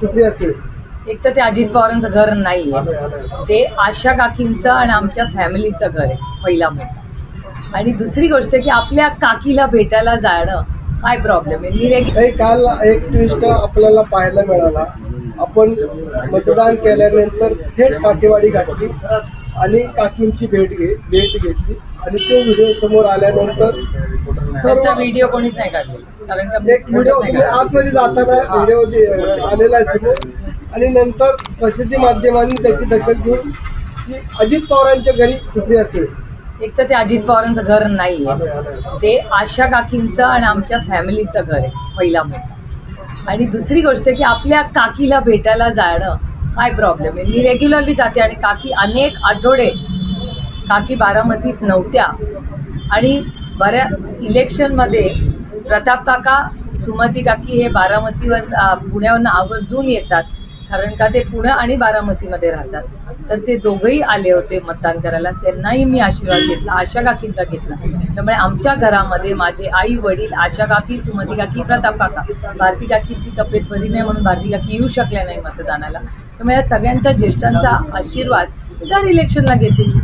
एक तर ते अजित पवारांचं घर नाहीये. ते आशा काकींचं आणि आमच्या फॅमिलीचं घर आहे पहिला मुद्दा. आणि दुसरी गोष्ट की आपल्या काकीला भेटायला जाणं काय प्रॉब्लेम आहे? मी काही काल एक ट्विस्ट आपल्याला पाहायला मिळाला. आपण मतदान केल्यानंतर थेट काठेवाडी गाठली आणि काकींची भेट घे भेट घेतली. आणि तो व्हिडिओ समोर आल्यानंतर त्याचा व्हिडिओ कोणीच नाही काढलेला. कारण का एक व्हिडिओ तुम्ही आतमध्ये जाताना व्हिडिओ आलेला आहे आणि नंतर प्रसिद्धी माध्यमांनी त्याची दखल घेऊन की अजित पवारांच्या घरी सुप्रिया सुळे. एक तर ते अजित पवारांचं घर नाहीये. ते आशा काकींचं आणि आमच्या फॅमिलीचं घर आहे पहिला मुद्दा. आणि दुसरी गोष्ट की आपल्या काकीला भेटायला जाणं काय प्रॉब्लेम आहे? मी रेग्युलरली जाते आणि काकी अनेक आठवडे काकी बारामतीत नव्हत्या. आणि बऱ्या इलेक्शनमध्ये प्रताप काका सुमती काकी हे बारामतीवर पुण्यावर आवर्जून येतात. कारण का ते पुणे आणि बारामतीमध्ये राहतात. तर ते दोघंही आले होते मतदान करायला. त्यांनाही मी आशीर्वाद घेतला आशा काकींचा घेतला. त्यामुळे आमच्या घरामध्ये माझे आई वडील आशा काकी सुमती काकी प्रताप काका भारती काकींची तब्येत बरी नाही म्हणून भारती काकी येऊ शकल्या नाही मतदानाला. त्यामुळे या सगळ्यांचा ज्येष्ठांचा आशीर्वाद ते दर इलेक्शनला घेतील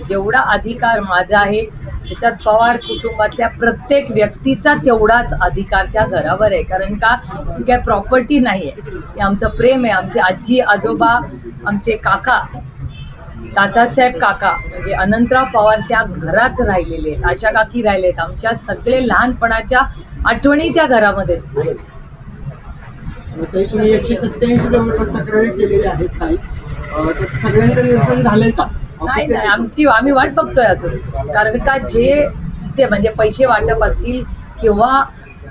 जेवढा अधिकार माझा आहे त्याच्यात पवार कुटुंबातल्या प्रत्येक व्यक्तीचा तेवढाच अधिकार त्या घरावर आहे. कारण का? ती काय प्रॉपर्टी नाही आहे हे आमचं प्रेम आहे. आमची आजी आजोबा आमचे काका तातासाहेब काका म्हणजे अनंतराव पवार त्या घरात राहिलेले आहेत. आशा काकी राहिले आहेत. आमच्या सगळे लहानपणाच्या आठवणी त्या घरामध्ये एकशे सत्याऐंशी जवळपास तक्रारी केलेल्या आहेत काही. सगळ्यांचं निरसन झालंय का? नाही नाही आमची आम्ही वाट बघतोय अजून. कारण का जे ते म्हणजे पैसे वाटप असतील किंवा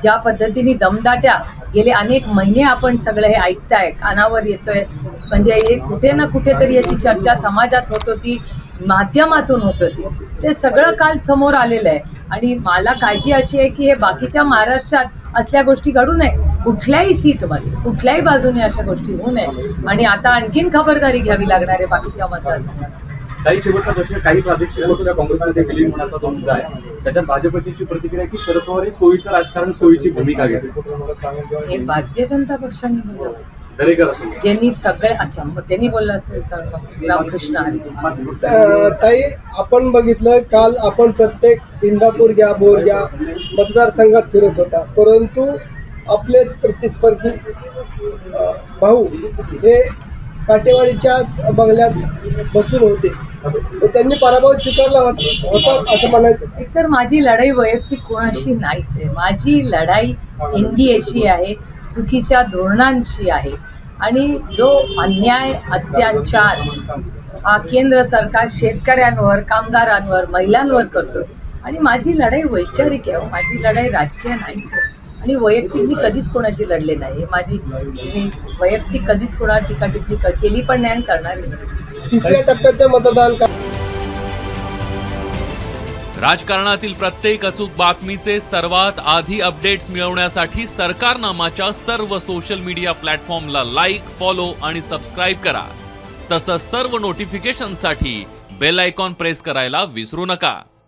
ज्या पद्धतीने दमदाट्या गेले अनेक महिने आपण सगळं हे ऐकताय कानावर येतोय. म्हणजे हे कुठे ना कुठेतरी याची चर्चा समाजात होत होती माध्यमातून होत होती. ते सगळं काल समोर आलेलं आहे. आणि मला काळजी अशी आहे की हे बाकीच्या महाराष्ट्रात असल्या गोष्टी घडू नये. कुठल्याही सीटमध्ये कुठल्याही बाजूने अशा गोष्टी होऊ नये. आणि आता आणखीन खबरदारी घ्यावी लागणार आहे बाकीच्या मतदारसंघात. काही शेवटचा प्रश्न काही प्रादेशिक पक्ष काँग्रेसमध्ये विलीन होण्याचा जो मुद्दा आहे त्याच्यात भाजपची अशी प्रतिक्रिया आहे की शरद पवार हे सोयीचं राजकारण सोयीची भूमिका घेते हे भारतीय जनता पक्षाने बोललं. दरेकर असं ज्यांनी सगळे अच्छा मग त्यांनी बोललं असेल तर रामकृष्ण हरी. ताई आपण बघितलं काल आपण प्रत्येक इंदापूर घ्या बोर घ्या मतदारसंघात फिरत होता. परंतु आपलेच प्रतिस्पर्धी भाऊ हे काटेवाडीच्याच बंगल्यात बसून होते. त्यांनी पराभव स्वीकारला होता असं म्हणायचं. एकतर माझी लढाई वैयक्तिक कोणाशी नाहीच आहे. माझी लढाई एनडीएशी आहे चुकीच्या धोरणांशी आहे. आणि जो अन्याय अत्याचार हा केंद्र सरकार शेतकऱ्यांवर कामगारांवर महिलांवर करतो आणि माझी लढाई वैचारिक आहे. माझी लढाई राजकीय नाहीच आहे. आणि वैयक्तिक मी कधीच कोणाशी लढले नाही. हे माझी मी वैयक्तिक कधीच कोणावर टीका टिप्पणी केली पण नाही करणार तिसऱ्या टप्प्याचे मतदान राजकारणातील प्रत्येक अचूक बातमीचे सर्वात आधी अपडेट्स मिळवण्यासाठी सरकारनामाच्या सर्व सोशल मीडिया प्लॅटफॉर्मला लाईक फॉलो आणि सबस्क्राईब करा. तसंच सर्व नोटिफिकेशनसाठी बेल आयकॉन प्रेस करायला विसरू नका.